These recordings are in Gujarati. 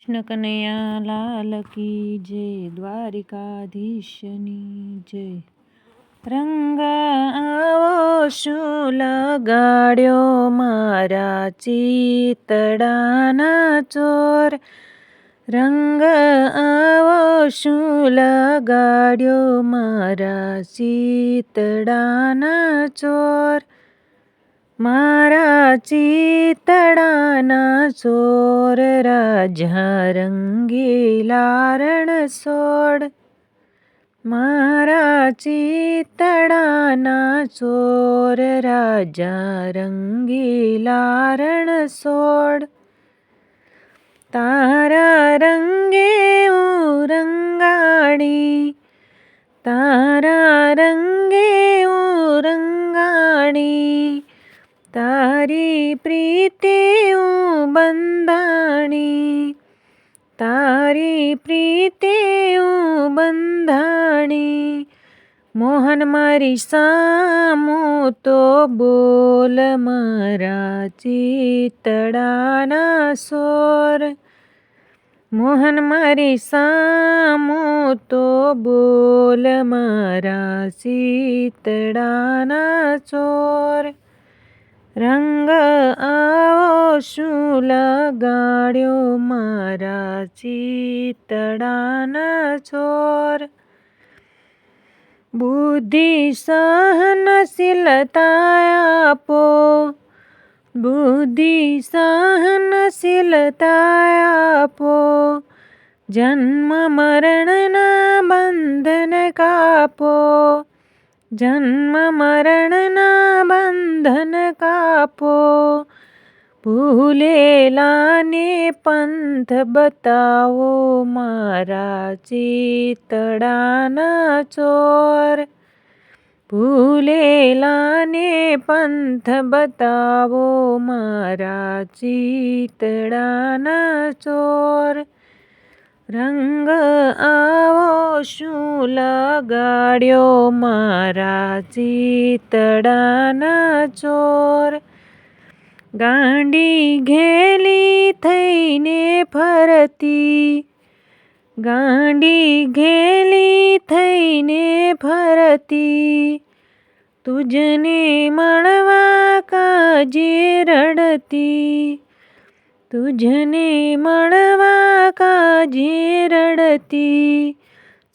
કૃષ્ણ કનૈયા લાલ કી જય, દ્વારિકાધીશની જય. રંગ આવો શું લગાડ્યો મારા ચિતડાના ચોર? રંગ આવો શું લગાડ્યો મારા ચિતડાના ચોર? મારા ચિતડાના ચોર રાજા રંગીલા રણછોડ મારા ચિતડાના ચોર રાજા રંગીલા રણછોડ તારા રંગે હું રંગાણી તારા તારી પ્રીતે હું બંધાણી. તારી પ્રીતે હું બંધાણી. મોહન મારી સામો તો બોલ મારા ચિતડાના સોર મોહન મારી સામો તો બોલ મારા ચિતડાના ચોર રંગ આવો શું લગાડ્યો મારા ચિતડાના છોર? બુદ્ધિ સહનશીલતા આપો. બુદ્ધિ સહનશીલતા આપો. જન્મ મરણના બંધન કાપો. જન્મ મરણના બંધન કાપો. ભૂલેલાને પંથ બતાવો મારા ચિતડાના ચોર. ભૂલેલાને પંથ બતાવો મારા ચિતડાના ચોર. રંગ આવો શું લગાડ્યો મારા ચિતડાના ચોર? ગાંડી ઘેલી થઈને ફરતી, ગાંડી ઘેલી થઈને ફરતી, તુજને મળવા કાજે રડતી તુજને મળવા કાજે રડતી.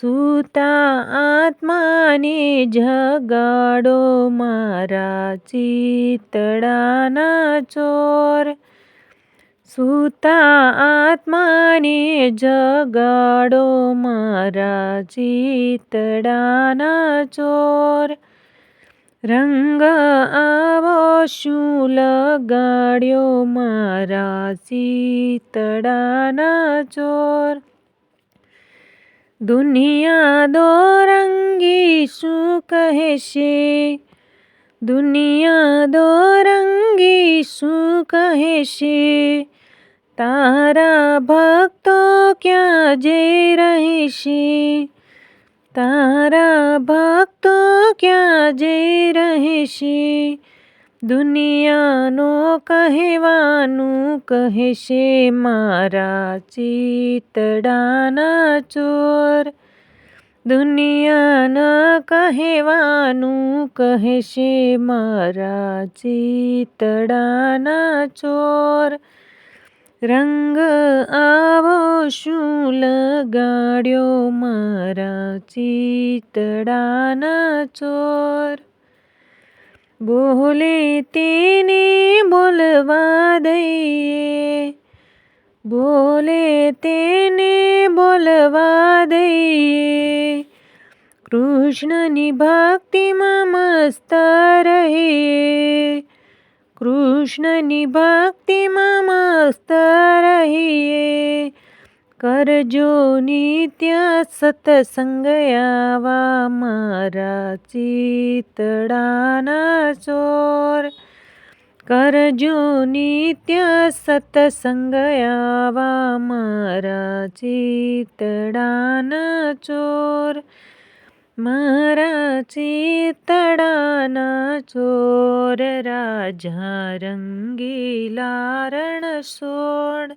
સૂતા આત્માને જગાડો મારા ચિતડાના ચોર. સૂતા આત્માને જગાડો મારા ચિતડાના ચોર. રંગ આવો શું લગાડ્યો મારા ચિતડાના ચોર. દુનિયા દોરંગી શું કહેશે? દુનિયા દોરંગી શું કહેશે? તારા ભક્તો ક્યાં જઈ રહેશે? તારા ભક્તો ક્યાં જઈ રહેશે? દુનિયાનો કહેવાનું કહેશે મારા ચિતડાના ચોર. દુનિયાના કહેવાનું કહેશે મારા ચિતડાના ચોર. રંગ આવો શું લગાડ્યો મારા ચિતડાના ચોર. બોલે તેને બોલવા દઈએ. બોલે તેને બોલવા દઈએ. કૃષ્ણની ભક્તિમાં મસ્ત રહીએ. કૃષ્ણની ભક્તિમાં મસ્ત રહીએ. કરજો નિત્ય સતસંગ આવા મારા ચિતડાના ચોર. કરજો નિત્ય સતસંગ આવા મારા ચિતડાના ચોર. મારા ચિતડાના ચોર, રાજા રંગીલા રણછોડ